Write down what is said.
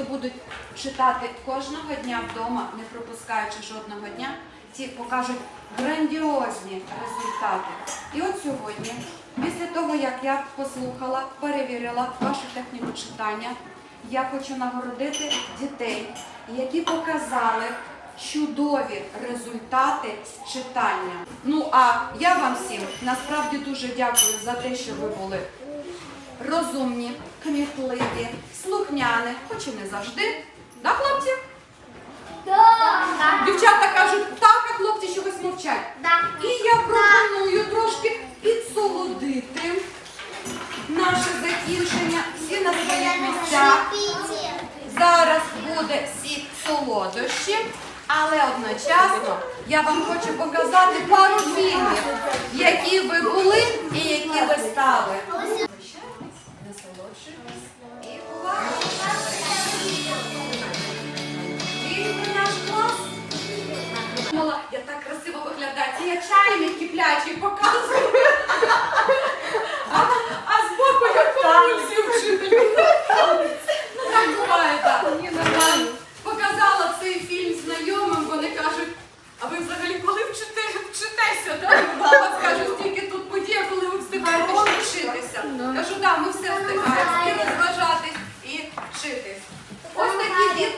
хто будуть читати кожного дня вдома, не пропускаючи жодного дня, ті покажуть грандіозні результати. І от сьогодні, після того, як я послухала, перевірила вашу техніку читання, я хочу нагородити дітей, які показали чудові результати з читання. Ну а я вам всім насправді дуже дякую за те, що ви були розумні, кмітливі, слухняні, хоч і не завжди. Да, хлопці? Дівчата кажуть, так, а хлопці чогось мовчать. І я пропоную трошки підсолодити наше закінчення. Всі на своїх місцях. Зараз буде сік солодощі, але одночасно я вам хочу показати пару фільмів, які ви були і які ви стали. Я так красиво виглядаю, це я чайник киплячий показую. вчитися. Ну. Кажу, так, ми все встигаємо, і розважатись, і вчитись. Ось такі діти.